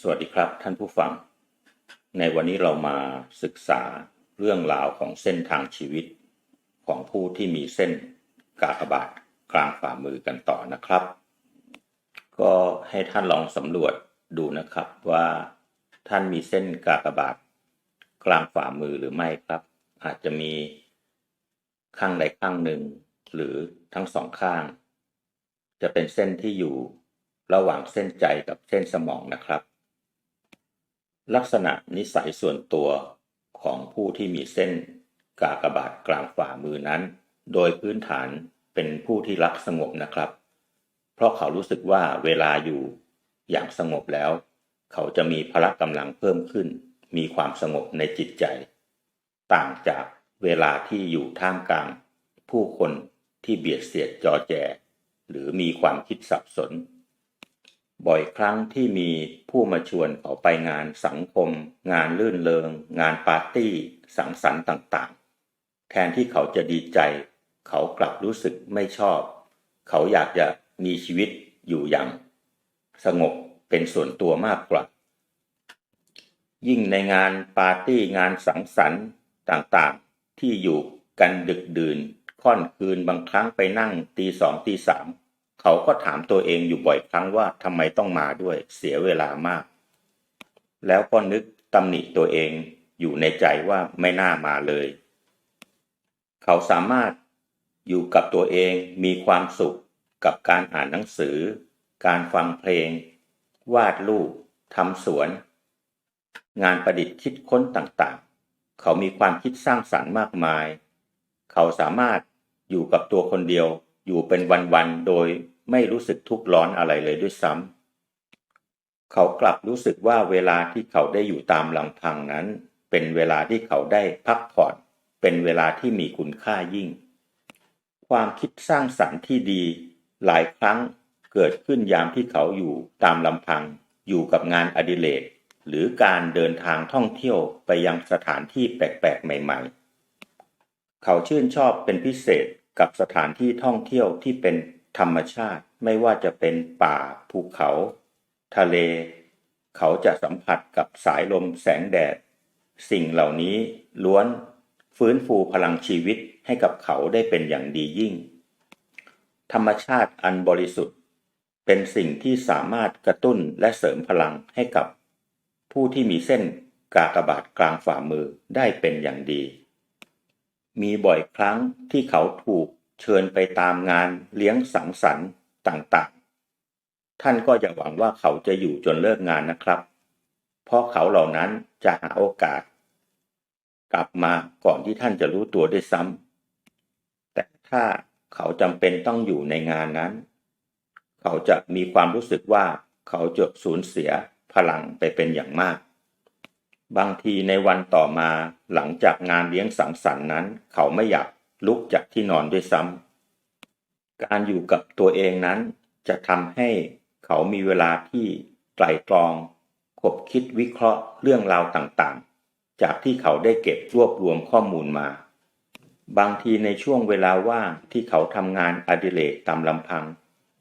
สวัสดีครับท่านผู้ฟัง ในวันนี้เรามาศึกษาเรื่องราวของเส้นทางชีวิต ของผู้ที่มีเส้นกากบาทกลางฝ่ามือกันต่อนะครับ ก็ให้ท่านลองสำรวจดูนะครับว่าท่านมีเส้นกากบาทกลางฝ่ามือหรือไม่ครับ อาจจะมีข้างใดข้างหนึ่ง หรือทั้งสองข้าง จะเป็นเส้นที่อยู่ระหว่างเส้นใจกับเส้นสมองนะครับ ลักษณะนิสัยส่วนตัวของผู้ที่มีเส้นกากบาทกลางฝ่ามือนั้น โดยพื้นฐานเป็นผู้ที่รักสงบนะครับ เพราะเขารู้สึกว่าเวลาอยู่อย่างสงบแล้ว เขาจะมีพละกำลังเพิ่มขึ้น มีความสงบในจิตใจ ต่างจากเวลาที่อยู่ท่ามกลาง ผู้คนที่เบียดเสียดจอแจ หรือมีความคิดสับสน บ่อยครั้งที่มีผู้มาชวนเขาไปงานสังคม งานลื่นเลงงานปาร์ตี้ สังสรรค์ต่างๆ แทนที่เขาจะดีใจ เขากลับรู้สึกไม่ชอบ เขาอยากจะมีชีวิตอยู่อย่าง สงบเป็นส่วนตัวมากกว่า ยิ่งในงานปาร์ตี้งานสังสรรค์ต่างๆ ที่อยู่กันดึกดื่น ค่อนคืนบางครั้งไปนั่งตีสองตีสาม เขาก็ถามตัวเองอยู่บ่อยครั้งว่าทำไมต้องมาด้วยเสียเวลามาก แล้วก็นึกตำหนิตัวเองอยู่ในใจว่าไม่น่ามาเลย เขาสามารถอยู่กับตัวเองมีความสุขกับการอ่านหนังสือ การฟังเพลง วาดรูปทำสวน งานประดิษฐ์คิดค้นต่างๆ เขามีความคิดสร้างสรรค์มากมาย เขาสามารถอยู่กับตัวคนเดียวอยู่เป็นวันๆ โดย ไม่รู้สึกทุกข์ร้อนอะไรเลยด้วยซ้ำเขากลับรู้สึกว่าเวลาที่เขาได้อยู่ตามลำพังนั้น เป็นเวลาที่เขาได้พักผ่อน เป็นเวลาที่มีคุณค่ายิ่ง ความคิดสร้างสรรค์ที่ดี หลายครั้งเกิดขึ้นยามที่เขาอยู่ตามลำพัง อยู่กับงานอดิเรกหรือการเดินทางท่องเที่ยวไปยังสถานที่แปลกๆ ใหม่ๆ เขาชื่นชอบเป็นพิเศษกับสถานที่ท่องเที่ยวที่เป็น ธรรมชาติไม่ว่าจะเป็นป่าภูเขา ทะเล เขาจะสัมผัสกับสายลมแสงแดด สิ่งเหล่านี้ล้วนฟื้นฟูพลังชีวิตให้กับเขาได้เป็นอย่างดียิ่ง ธรรมชาติอันบริสุทธิ์ เป็นสิ่งที่สามารถกระตุ้นและเสริมพลังให้กับ ผู้ที่มีเส้นกากบาทกลางฝ่ามือได้เป็นอย่างดี มีบ่อยครั้งที่เขาถูก เชิญไปตามงานเลี้ยงสังสรรค์ต่างๆ ท่านก็อย่าหวังว่าเขาจะอยู่จนเลิกงานนะครับ เพราะเขาเหล่านั้นจะหาโอกาส กลับมาก่อนที่ท่านจะรู้ตัวได้ซ้ำ แต่ถ้าเขาจำเป็นต้องอยู่ในงานนั้น เขาจะมีความรู้สึกว่าเขาจะสูญเสียพลังไปเป็นอย่างมากบางทีในวันต่อมาหลังจากงานเลี้ยงสังสรรค์นั้น เขาไม่อยาก ลุกจากที่นอนด้วยซ้ำการอยู่กับตัวเองนั้นจะทำให้เขามีเวลาที่ไตรตรองคบคิดวิเคราะห์เรื่องราวต่างๆ จากที่เขาได้เก็บรวบรวมข้อมูลมา บางทีในช่วงเวลาว่างที่เขาทำงานอดิเรกตามลำพัง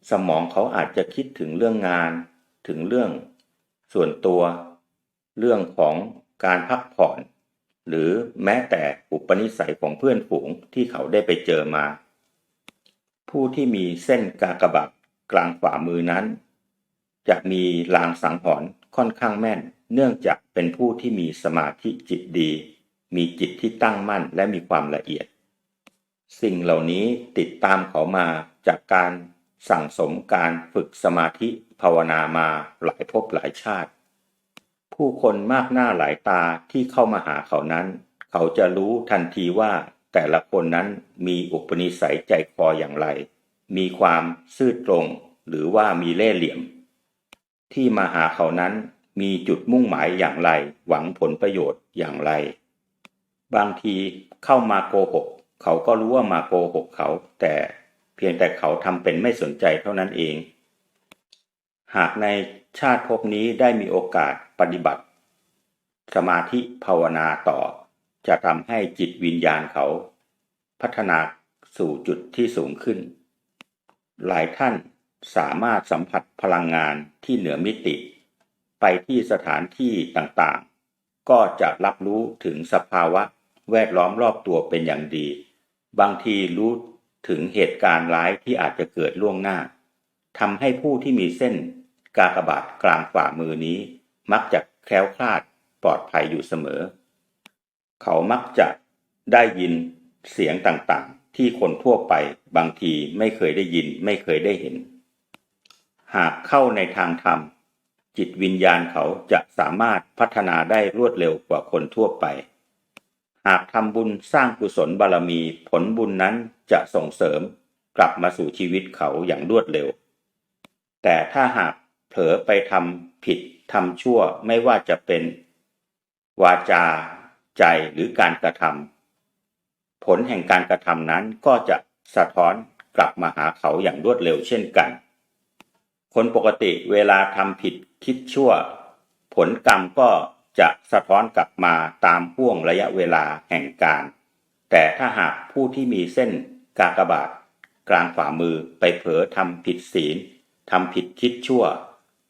สมองเขาอาจจะคิดถึงเรื่องงาน ถึงเรื่อง ส่วนตัว เรื่องของการพักผ่อน หรือแม้แต่อุปนิสัยของเพื่อนฝูงที่เขาได้ไปเจอมา ผู้ที่มีเส้นกากบาทกลางฝ่ามือนั้น จะมีลางสังหรณ์ค่อนข้างแม่น เนื่องจากเป็นผู้ที่มีสมาธิจิตดี มีจิตที่ตั้งมั่นและมีความละเอียด สิ่งเหล่านี้ติดตามเขามาจากการสั่งสมการฝึกสมาธิภาวนามาหลายภพหลายชาติ ผู้คนมากหน้าหลายตาที่เข้ามาหาเขานั้น เขาจะรู้ทันทีว่าแต่ละคนนั้นมีอุปนิสัยใจคออย่างไร มีความซื่อตรง หรือว่ามีเล่ห์เหลี่ยม ที่มาหาเขานั้นมีจุดมุ่งหมายอย่างไร หวังผลประโยชน์อย่างไร บางทีเข้ามาโกหก เขาก็รู้ว่ามาโกหกเขา แต่เพียงแต่เขาทำเป็นไม่สนใจเท่านั้นเอง หากใน ชาติภพนี้ได้มีโอกาสปฏิบัติ สมาธิภาวนาต่อ จะทำให้จิตวิญญาณเขา พัฒนาสู่จุดที่สูงขึ้น หลายท่านสามารถสัมผัสพลังงานที่เหนือมิติ ไปที่สถานที่ต่างๆ ก็จะรับรู้ถึงสภาวะแวดล้อมรอบตัวเป็นอย่างดี บางทีรู้ถึงเหตุการณ์ร้ายที่อาจจะเกิดล่วงหน้าทำให้ผู้ที่มีเส้น กากบาทกลางฝ่ามือนี้ มักจะแคล้วคลาดปลอดภัยอยู่เสมอ เขามักจะได้ยินเสียงต่างๆ ที่คนทั่วไปบางทีไม่เคยได้ยินไม่เคยได้เห็น หากเข้าในทางธรรม จิตวิญญาณเขาจะสามารถพัฒนาได้รวดเร็วกว่าคนทั่วไป หากทำบุญสร้างกุศลบารมีผลบุญนั้นจะส่งเสริมกลับมาสู่ชีวิตเขาอย่างรวดเร็ว แต่ถ้าหาก เผลอไปทำผิดทำชั่วไม่ว่าจะเป็น วาจาใจหรือการกระทำผลแห่งการกระทำนั้นก็จะสะท้อนกลับมาหาเขาอย่างรวดเร็วเช่นกัน คนปกติเวลาทำผิดคิดชั่ว ผลกรรมก็จะสะท้อนกลับมาตามห่วงระยะเวลาแห่งการ แต่ถ้าหากผู้ที่มีเส้นกากบาท กลางฝ่ามือไปเผลอทำผิดศีลทำผิดคิดชั่ว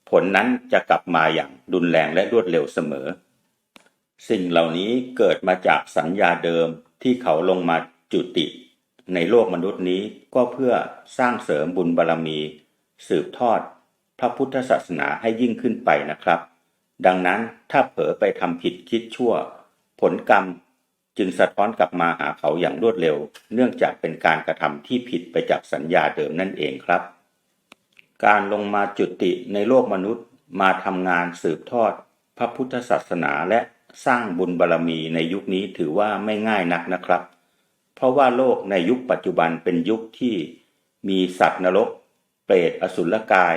ผลนั้นจะกลับมาอย่างรุนแรงและรวดเร็วเสมอ สิ่งเหล่านี้เกิดมาจากสัญญาเดิมที่เขาลงมาจุติ ในโลกมนุษย์นี้ก็เพื่อสร้างเสริมบุญบารรมี สืบทอด พระพุทธศาสนาให้ยิ่งขึ้นไปนะครับ ดังนั้นถ้าเผลอไปทำผิดคิดชั่ว ผลกรรมจึงสะท้อนกลับมาหาเขาอย่างรวดเร็ว เนื่องจากเป็นการกระทำที่ผิดไปจากสัญญาเดิมนั่นเองครับ การลงมาจุติในโลกมนุษย์มาทำงานสืบทอด พระพุทธศาสนาและสร้างบุญบารรมีในยุคนี้ถือว่าไม่ง่ายนักนะครับ เพราะว่าโลกในยุคปัจจุบันเป็นยุคที่มีสัตว์นรก เปรตอสุรกาย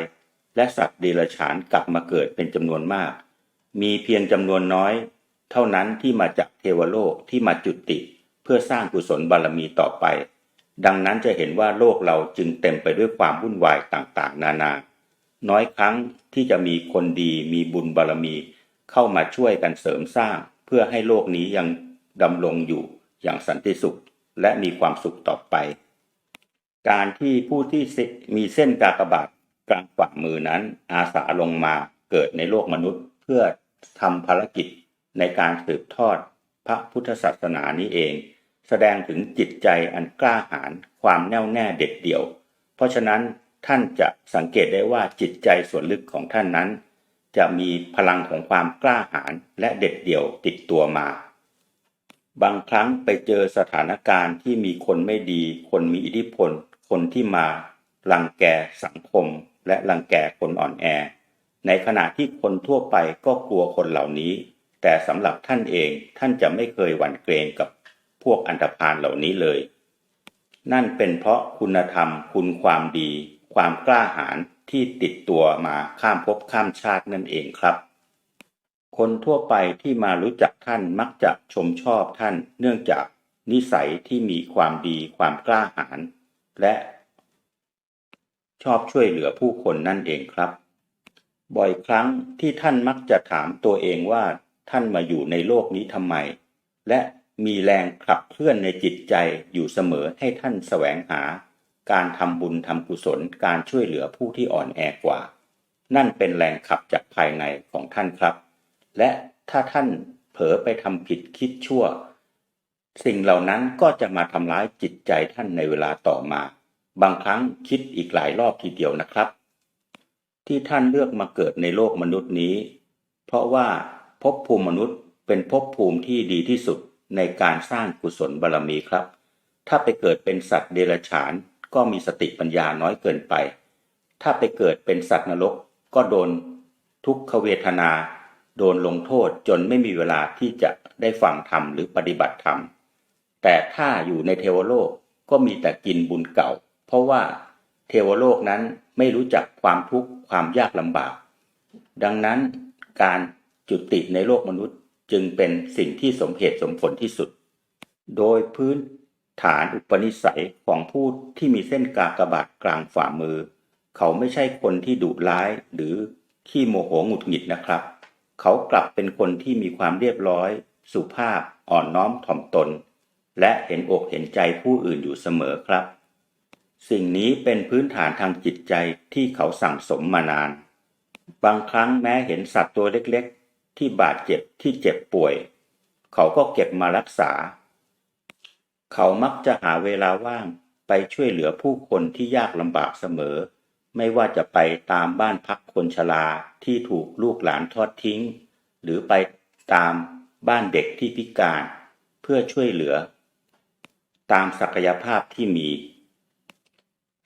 และสัตว์เดรัจฉานกลับมาเกิดเป็นจำนวนมาก มีเพียงจำนวนน้อย เท่านั้นที่มาจากเทวโลกที่มาจุติ เพื่อสร้างกุศลบารมีต่อไป ดังนั้นจะเห็นว่าโลกเราจึงเต็มไปด้วยความวุ่นวายต่างๆ นานา น้อยครั้งที่จะมีคนดีมีบุญบารมี เข้ามาช่วยกันเสริมสร้าง เพื่อให้โลกนี้ยังดำรงอยู่อย่างสันติสุข และมีความสุขต่อไป การที่ผู้ที่มีเส้นกากบาทกลางฝ่ามือนั้น อาสาลงมาเกิดในโลกมนุษย์ เพื่อทำภารกิจในการสืบทอดพระพุทธศาสนานี้เอง แสดงถึงจิตใจอันกล้าหาญความแน่วแน่เด็ดเดี่ยว เพราะฉะนั้นท่านจะสังเกตได้ว่าจิตใจส่วนลึกของท่านนั้น จะมีพลังของความกล้าหาญและเด็ดเดี่ยวติดตัวมา บางครั้งไปเจอสถานการณ์ที่มีคนไม่ดี คนมีอิทธิพล คนที่มารังแกสังคม และรังแกคนอ่อนแอ ในขณะที่คนทั่วไปก็กลัวคนเหล่านี้ แต่สำหรับท่านเองท่านจะไม่เคยหวั่นเกรงกับ วกอันธพาลเหล่านี้เลย นั่นเป็นเพราะคุณธรรมคุณความดี ความกล้าหาญที่ติดตัวมาข้ามภพข้ามชาตินั่นเองครับ คนทั่วไปที่มารู้จักท่านมักจะชมชอบท่าน เนื่องจากนิสัยที่มีความดีความกล้าหาญและชอบช่วยเหลือผู้คนนั่นเองครับ บ่อยครั้งที่ท่านมักจะถามตัวเองว่าท่านมาอยู่ในโลกนี้ทำไม และ มีแรงขับเคลื่อนในจิตใจอยู่เสมอให้ท่านแสวงหา การทำบุญทำกุศลการช่วยเหลือผู้ที่อ่อนแอกว่า นั่นเป็นแรงขับจากภายในของท่านครับ และถ้าท่านเผลอไปทำผิดคิดชั่ว สิ่งเหล่านั้นก็จะมาทำร้ายจิตใจท่านในเวลาต่อมา บางครั้งคิดอีกหลายรอบทีเดียวนะครับ ที่ท่านเลือกมาเกิดในโลกมนุษย์นี้ เพราะว่าภพภูมิมนุษย์เป็นภพภูมิที่ดีที่สุด ในการสร้างกุศลบารรมีครับ ถ้าไปเกิดเป็นสัตว์เดรัจฉานก็มีสติปัญญาน้อยเกินไป ถ้าไปเกิดเป็นสัตว์นรกก็โดนทุกขเวทนา โดนลงโทษจนไม่มีเวลาที่จะได้ฟังธรรมหรือปฏิบัติธรรม แต่ถ้าอยู่ในเทวโลกก็มีแต่กินบุญเก่า เพราะว่าเทวโลกนั้นไม่รู้จักความทุกข์ความยากลำบาก ดังนั้นการจุติในโลกมนุษย์ จึงเป็นสิ่งที่สมเหตุสมผลที่สุด โดยพื้นฐานอุปนิสัยของผู้ที่มีเส้นกากบาทกลางฝ่ามือ เขาไม่ใช่คนที่ดุร้ายหรือขี้โมโหหงุดหงิดนะครับ เขากลับเป็นคนที่มีความเรียบร้อย สุภาพอ่อนน้อมถ่อมตน และเห็นอกเห็นใจผู้อื่นอยู่เสมอครับ สิ่งนี้เป็นพื้นฐานทางจิตใจที่เขาสั่งสมมานาน บางครั้งแม้เห็นสัตว์ตัวเล็ก ที่บาดเจ็บที่เจ็บป่วย เขาก็เก็บมารักษา เขามักจะหาเวลาว่างไปช่วยเหลือผู้คนที่ยากลำบากเสมอ ไม่ว่าจะไปตามบ้านพักคนชราที่ถูกลูกหลานทอดทิ้ง หรือไปตามบ้านเด็กที่พิการ เพื่อช่วยเหลือ ตามศักยภาพที่มี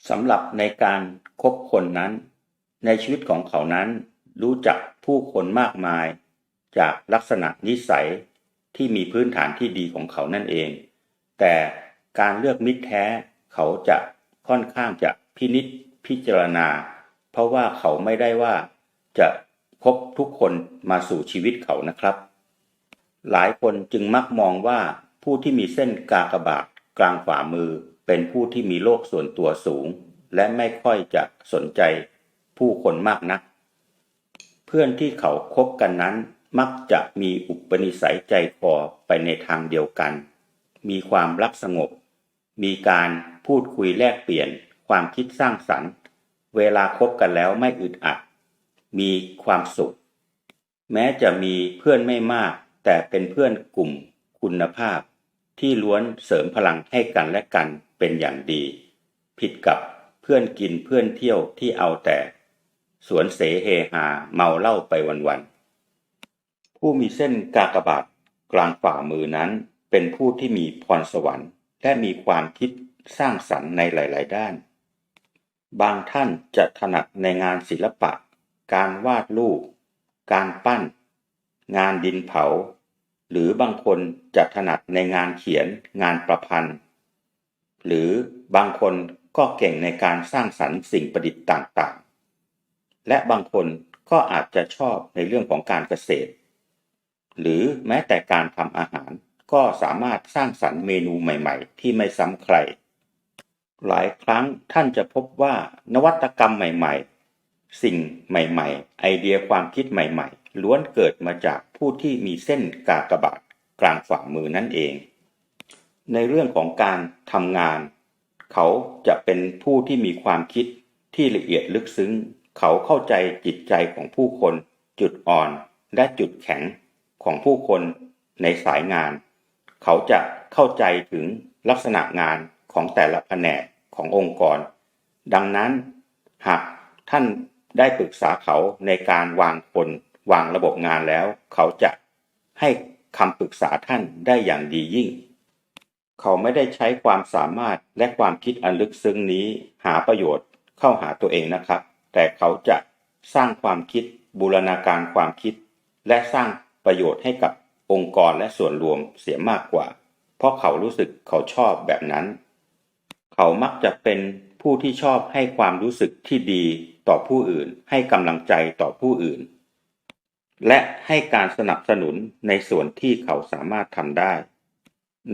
สำหรับในการคบคนนั้น ในชีวิตของเขานั้นรู้จักผู้คนมากมาย จากลักษณะนิสัยที่มีพื้นฐานที่ดีของเขานั่นเอง แต่การเลือกมิตรแท้เขาจะค่อนข้างจะพินิษพิจารณา เพราะว่าเขาไม่ได้ว่าจะพบทุกคนมาสู่ชีวิตเขานะครับ หลายคนจึงมักมองว่าผู้ที่มีเส้นกากบาทกลางฝ่ามือเป็นผู้ที่มีโลกส่วนตัวสูง และไม่ค่อยจะสนใจผู้คนมากนัก เพื่อนที่เขาคบกันนั้น มักจะมีอุปนิสัยใจคอไปในทางเดียวกัน มีความรักสงบ มีการพูดคุยแลกเปลี่ยน ความคิดสร้างสรรค์ เวลาคบกันแล้วไม่อึดอัด มีความสุข แม้จะมีเพื่อนไม่มาก แต่เป็นเพื่อนกลุ่มคุณภาพ ที่ล้วนเสริมพลังให้กันและกันเป็นอย่างดี ผิดกับเพื่อนกินเพื่อนเที่ยวที่เอาแต่ สวนเสเฮหาเมาเหล้าไปวันๆ ผู้มีเส้นกากบาทกลางฝ่ามือนั้น เป็นผู้ที่มีพรสวรรค์ และมีความคิดสร้างสรรค์ในหลาย ๆ ด้าน บางท่านจะถนัดในงานศิลปะ การวาดรูป การปั้น งานดินเผา หรือบางคนจะถนัดในงานเขียน งานประพันธ์ หรือบางคนก็เก่งในการสร้างสรรค์สิ่งประดิษฐ์ต่าง ๆ และบางคนก็อาจจะชอบในเรื่องของการเกษตร หรือแม้แต่การทำอาหาร ก็สามารถสร้างสรรค์เมนูใหม่ ๆ ที่ไม่ซ้ำใคร หลายครั้งท่านจะพบว่านวัตกรรมใหม่ ๆ สิ่งใหม่ ๆ ไอเดียความคิดใหม่ ๆ ล้วนเกิดมาจากผู้ที่มีเส้นกากบาทกลางฝ่ามือนั่นเอง ในเรื่องของการทำงาน เขาจะเป็นผู้ที่มีความคิดที่ละเอียดลึกซึ้ง เขาเข้าใจจิตใจของผู้คน จุดอ่อนและจุดแข็ง ของผู้คนในสายงาน เขาจะเข้าใจถึงลักษณะงานของแต่ละแผนกขององค์กร ดังนั้นหากท่านได้ปรึกษาเขาในการวางคนวางระบบงานแล้ว เขาจะให้คำปรึกษาท่านได้อย่างดียิ่ง เขาไม่ได้ใช้ความสามารถและความคิดอันลึกซึ้งนี้หาประโยชน์เข้าหาตัวเองนะครับ แต่เขาจะสร้างความคิดบูรณาการความคิด และสร้าง ประโยชน์ให้กับองค์กรและส่วนรวมเสียมากกว่า เพราะเขารู้สึกเขาชอบแบบนั้น เขามักจะเป็นผู้ที่ชอบให้ความรู้สึกที่ดีต่อผู้อื่น ให้กำลังใจต่อผู้อื่น และให้การสนับสนุนในส่วนที่เขาสามารถทำได้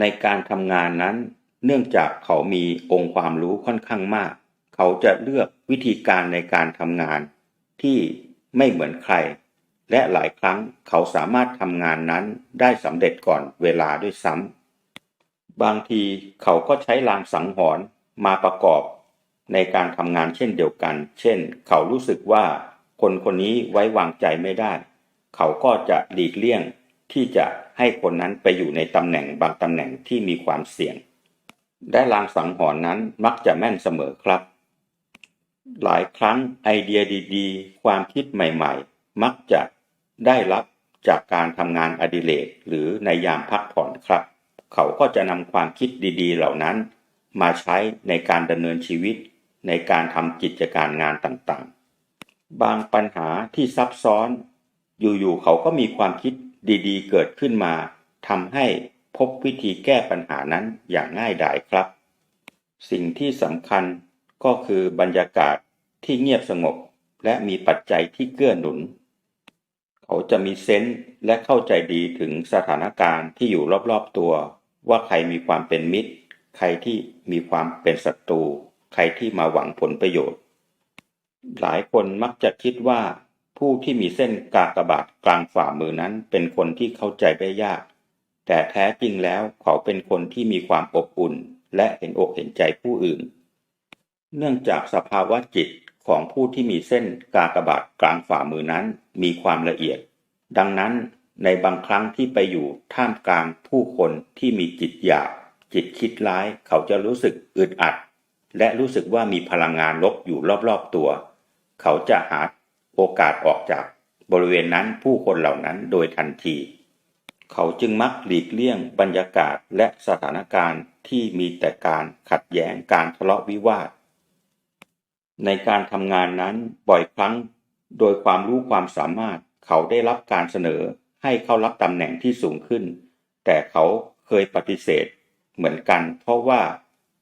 ในการทำงานนั้น เนื่องจากเขามีองค์ความรู้ค่อนข้างมาก เขาจะเลือกวิธีการในการทำงานที่ไม่เหมือนใคร และหลายครั้งเขาสามารถทำงานนั้นได้สำเร็จก่อนเวลาด้วยซ้ำบางทีเขาก็ใช้ลางสังหรณ์มาประกอบ ในการทำงานเช่นเดียวกัน เช่น เขารู้สึกว่าคนคนนี้ไว้วางใจไม่ได้ เขาก็จะหลีกเลี่ยงที่จะให้คนนั้นไปอยู่ในตำแหน่งบางตำแหน่งที่มีความเสี่ยง ได้ลางสังหรณ์นั้นมักจะแม่นเสมอครับ หลายครั้งไอเดียดีๆ ความคิดใหม่ ๆ มักจะ ได้รับจากการทำงานอดิเรกหรือในยามพักผ่อนครับ เขาก็จะนำความคิดดีๆ เหล่านั้น มาใช้ในการดำเนินชีวิต ในการทำกิจการงานต่างๆ บางปัญหาที่ซับซ้อน อยู่ๆเขาก็มีความคิดดีๆ เกิดขึ้นมาทำให้พบวิธีแก้ปัญหานั้นอย่างง่ายดายครับ สิ่งที่สำคัญก็คือบรรยากาศที่เงียบสงบ และมีปัจจัยที่เกื้อหนุน เขาจะมีเซนส์และเข้าใจดีถึงสถานการณ์ที่อยู่รอบๆตัว ว่าใครมีความเป็นมิตร ใครที่มีความเป็นศัตรู ใครที่มาหวังผลประโยชน์ หลายคนมักจะคิดว่า ผู้ที่มีเส้นกากบาทกลางฝ่ามือนั้นเป็นคนที่เข้าใจได้ยาก แต่แท้จริงแล้วเขาเป็นคนที่มีความอบอุ่น และเห็นอกเห็นใจผู้อื่น เนื่องจากสภาวะจิต ของผู้ที่มีเส้นกากบาทกลางฝ่ามือนั้นมีความละเอียด ดังนั้นในบางครั้งที่ไปอยู่ท่ามกลางผู้คนที่มีจิตหยาบจิตคิดร้ายเขาจะรู้สึกอึดอัด และรู้สึกว่ามีพลังงานลบอยู่รอบๆตัว เขาจะหาโอกาสออกจากบริเวณนั้นผู้คนเหล่านั้นโดยทันที เขาจึงมักหลีกเลี่ยงบรรยากาศและสถานการณ์ที่มีแต่การขัดแย้งการทะเลาะวิวาท ในการทำงานนั้นบ่อยครั้ง โดยความรู้ความสามารถเขาได้รับการเสนอให้เข้ารับตำแหน่งที่สูงขึ้น แต่เขาเคยปฏิเสธ เหมือนกัน เพราะว่า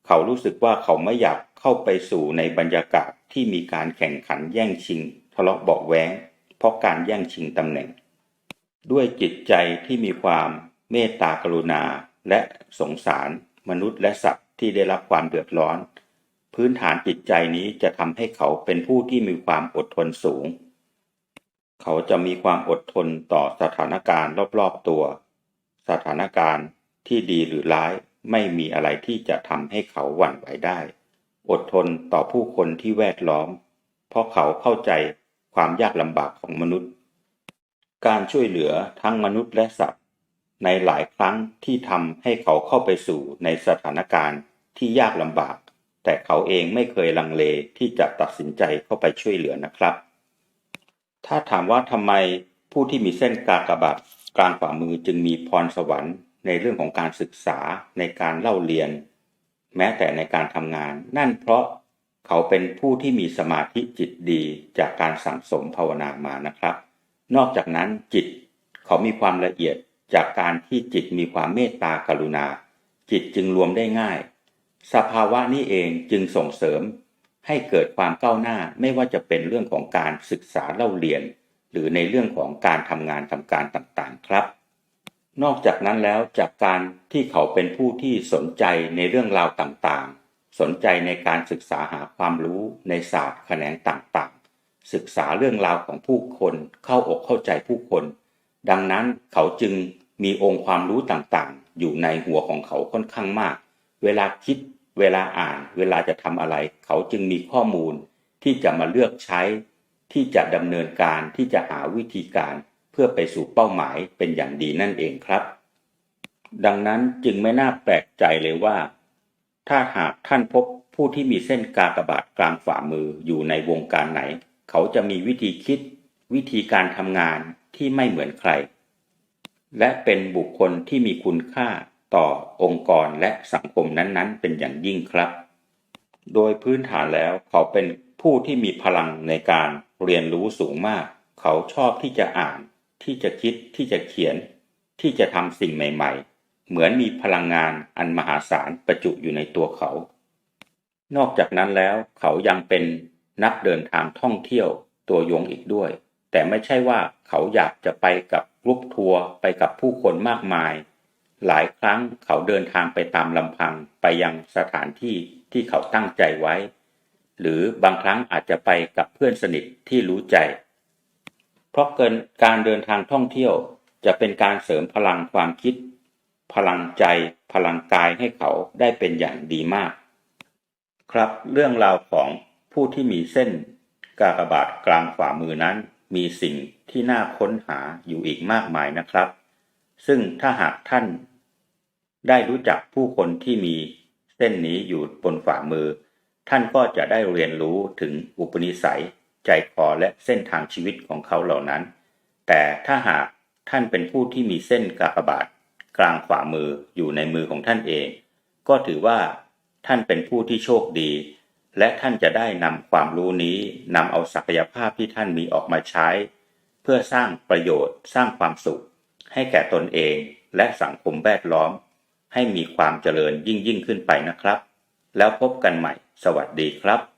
เขารู้สึกว่าเขาไม่อยากเข้าไปสู่ในบรรยากาศที่มีการแข่งขันแย่งชิง ทะเลาะเบาะแว้งเพราะการแย่งชิงตำแหน่ง ด้วยจิตใจที่มีความเมตตากรุณาและสงสาร มนุษย์และสัตว์ที่ได้รับความเดือดร้อน พื้นฐานจิตใจนี้จะทำให้เขาเป็นผู้ที่มีความอดทนสูง เขาจะมีความอดทนต่อสถานการณ์รอบๆตัว สถานการณ์ที่ดีหรือร้ายไม่มีอะไรที่จะทำให้เขาหวั่นไหวได้ อดทนต่อผู้คนที่แวดล้อม เพราะเขาเข้าใจความยากลำบากของมนุษย์ การช่วยเหลือทั้งมนุษย์และสัตว์ ในหลายครั้งที่ทำให้เขาเข้าไปสู่ในสถานการณ์ที่ยากลำบาก แต่เขาเองไม่เคยลังเลที่จะตัดสินใจเข้าไปช่วยเหลือนะครับ ถ้าถามว่าทำไมผู้ที่มีเส้นกากบาทกลางฝ่ามือจึงมีพรสวรรค์ ในเรื่องของการศึกษาในการเล่าเรียน แม้แต่ในการทำงาน นั่นเพราะเขาเป็นผู้ที่มีสมาธิจิตดีจากการสั่งสมภาวนามานะครับ นอกจากนั้นจิตเขามีความละเอียดจากการที่จิตมีความเมตตากรุณา จิตจึงรวมได้ง่าย สภาวะนี้เองจึงส่งเสริมให้เกิดความก้าวหน้าไม่ว่าจะเป็นเรื่องของการศึกษาเล่าเรียน หรือในเรื่องของการทำงานทำการต่างๆครับ นอกจากนั้นแล้วจากการที่เขาเป็นผู้ที่สนใจในเรื่องราวต่างๆ สนใจในการศึกษาหาความรู้ในศาสตร์แขนงต่างๆ ศึกษาเรื่องราวของผู้คนเข้าอกเข้าใจผู้คน ดังนั้นเขาจึงมีองค์ความรู้ต่างๆ อยู่ในหัวของเขาค่อนข้างมาก เวลาคิด เวลาอ่านเวลาจะทำอะไร เขาจึงมีข้อมูลที่จะมาเลือกใช้ ที่จะดำเนินการที่จะหาวิธีการเพื่อไปสู่เป้าหมายเป็นอย่างดีนั่นเองครับ ดังนั้นจึงไม่น่าแปลกใจเลยว่า ถ้าหากท่านพบผู้ที่มีเส้นกากบาทกลางฝ่ามืออยู่ในวงการไหน เขาจะมีวิธีคิด วิธีการทำงานที่ไม่เหมือนใคร และเป็นบุคคลที่มีคุณค่า ต่อองค์กรและสังคมนั้นๆ เป็นอย่างยิ่งครับ โดยพื้นฐานแล้วเขาเป็นผู้ที่มีพลังในการเรียนรู้สูงมาก เขาชอบที่จะอ่าน ที่จะคิดที่จะเขียน ที่จะทำสิ่งใหม่ ๆ เหมือนมีพลังงานอันมหาศาลประจุอยู่ในตัวเขา นอกจากนั้นแล้วเขายังเป็นนักเดินทางท่องเที่ยวตัวยงอีกด้วย แต่ไม่ใช่ว่าเขาอยากจะไปกับกรุ๊ปทัวร์ไปกับผู้คนมากมาย หลายครั้งเขาเดินทางไปตามลำพังไปยังสถานที่ที่เขาตั้งใจไว้ หรือบางครั้งอาจจะไปกับเพื่อนสนิทที่รู้ใจ เพราะเกินการเดินทางท่องเที่ยวจะเป็นการเสริมพลังความคิด พลังใจ พลังกายให้เขาได้เป็นอย่างดีมาก ครับเรื่องราวของผู้ที่มีเส้นกากบาทกลางฝ่ามือนั้น มีสิ่งที่น่าค้นหาอยู่อีกมากมายนะครับ ซึ่งถ้าหากท่าน ได้รู้จักผู้คนที่มีเส้นนี้อยู่บนฝ่ามือ ท่านก็จะได้เรียนรู้ถึงอุปนิสัย ใจคอและเส้นทางชีวิตของเขาเหล่านั้น แต่ถ้าหากท่านเป็นผู้ที่มีเส้นกากบาท กลางฝ่ามืออยู่ในมือของท่านเอง ก็ถือว่า ท่านเป็นผู้ที่โชคดี และท่านจะได้นำความรู้นี้นำเอาศักยภาพที่ท่านมีออกมาใช้ เพื่อสร้างประโยชน์ สร้างความสุข ให้แก่ตนเองและสังคมแวดล้อม ให้มีความเจริญยิ่งยิ่งขึ้นไปนะครับ แล้วพบกันใหม่ สวัสดีครับ